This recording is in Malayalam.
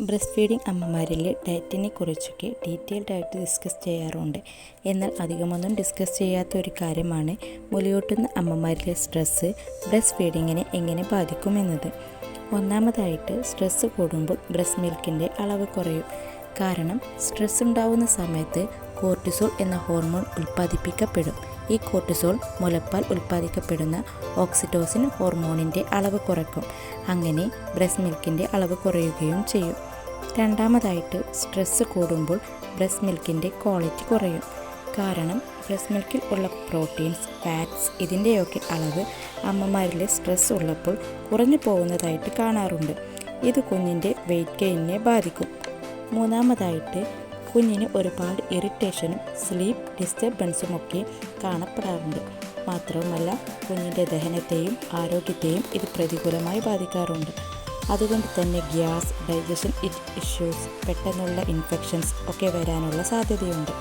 ബ്രസ്റ്റ് ഫീഡിംഗ് അമ്മമാരിലെ ഡയറ്റിനെ കുറിച്ചൊക്കെ ഡീറ്റെയിൽഡ് ആയിട്ട് ഡിസ്കസ് ചെയ്യാറുണ്ട്. എന്നാൽ അധികമൊന്നും ഡിസ്കസ് ചെയ്യാത്ത ഒരു കാര്യമാണ് മുലയൂട്ടുന്ന അമ്മമാരിലെ സ്ട്രെസ്സ് ബ്രസ്റ്റ് ഫീഡിങ്ങിനെ എങ്ങനെ ബാധിക്കുമെന്നത്. ഒന്നാമതായിട്ട് സ്ട്രെസ്സ് കൂടുമ്പോൾ ബ്രസ്റ്റ് മിൽക്കിന്റെ അളവ് കുറയും. കാരണം സ്ട്രെസ് ഉണ്ടാവുന്ന സമയത്ത് കോർട്ടിസോൾ എന്ന ഹോർമോൺ ഉൽപ്പാദിപ്പിക്കപ്പെടും. ഈ കോർട്ടിസോൾ മുലപ്പാൽ ഉൽപ്പാദിക്കപ്പെടുന്ന ഓക്സിറ്റോസിൻ ഹോർമോണിന്റെ അളവ് കുറയ്ക്കും അങ്ങനെ ബ്രസ്റ്റ് മിൽക്കിന്റെ അളവ് കുറയുകയും ചെയ്യും. രണ്ടാമതായിട്ട് സ്ട്രെസ്സ് കൂടുമ്പോൾ ബ്രസ്റ്റ് മിൽക്കിന്റെ ക്വാളിറ്റി കുറയും. കാരണം ബ്രസ്റ്റ് മിൽക്കിൽ ഉള്ള പ്രോട്ടീൻസ് ഫാറ്റ്സ് ഇതിന്റെയൊക്കെ അളവ് അമ്മമാരിലെ സ്ട്രെസ് ഉള്ളപ്പോൾ കുറഞ്ഞു പോകുന്നതായിട്ട് കാണാറുണ്ട്. ഇത് കുഞ്ഞിന്റെ വെയിറ്റ് ഗെയിനിനെ ബാധിക്കും. മൂന്നാമതായിട്ട് കുഞ്ഞിന് ഒരുപാട് ഇറിറ്റേഷനും സ്ലീപ്പ് ഡിസ്റ്റർബൻസും ഒക്കെ കാണപ്പെടാറുണ്ട്. മാത്രവുമല്ല കുഞ്ഞിന്റെ ദഹനത്തെയും ആരോഗ്യത്തെയും ഇത് പ്രതികൂലമായി ബാധിക്കാറുണ്ട്. അതുകൊണ്ട് തന്നെ ഗ്യാസ് ഡൈജഷൻ ഇഷ്യൂസ് പെട്ടെന്നുള്ള ഇൻഫെക്ഷൻസ് ഒക്കെ വരാനുള്ള സാധ്യതയുണ്ട്.